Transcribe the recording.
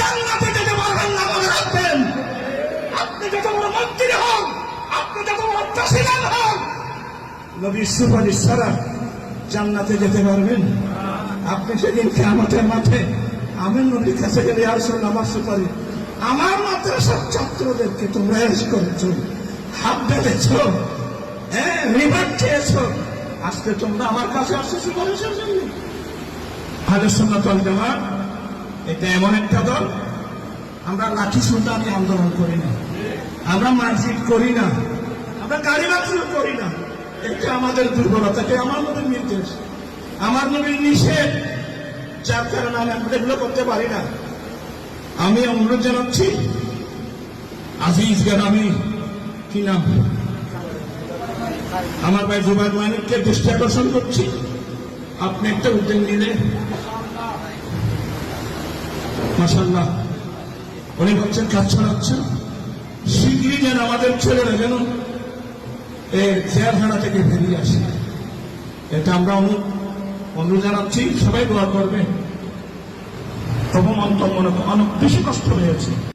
জান্নাতে যেতে পারবেন না মনে রাখবেন। আপনি যত বড় মন্ত্রী হন আপনি যত বড় প্রেসিডেন্ট হন নবীর সুপারিশ ছাড়া জান্নাতে যেতে পারবেন। আপনি সেদিন আমাদের মাঠে আমি নদীর কাছে গেলে আর শুনলাম আমার সুপারিশ আমার মাদ্রাসার ছাত্রদেরকে তোমরা এস করেছ, হাত বেঁধেছ হ্যাঁ রিভার খেয়েছ। আজকে তোমরা আমার কাছে আসছো সুপারিশের জন্য। হাজার সন্ন্যতল জামাত এটা এমন একটা দল, আমরা লাঠি সুলতানি আন্দোলন করি না। আমরা মারপিট করি না। আমরা গাড়ি বাছুর করি না। এটা আমাদের দুর্বলতা এটা আমার নবীর নির্দেশ। আমার নবীর নিষেধ, যার কারণে আমি আমরা এগুলো করতে পারি না। আমি অনুরোধ জানাচ্ছি, আজিজ গ্রামী কি নাম? আমার ভাই জুবাইর মানিককে দৃষ্টি আকর্ষণ করছি। আপনি একটা উদ্যোগ নিলে মাসাল্লাহ উনি হচ্ছেন কাজ ছড়াচ্ছেন শীঘ্রই যেন আমাদের ছেলেরা যেন এই জেলখানা থেকে বেরিয়ে আসে। এটা আমরা অনু- জানাচ্ছি, সবাই দোয়া করবে। প্রথম অন্তর মনে অনেক বেশি কষ্ট হয়েছে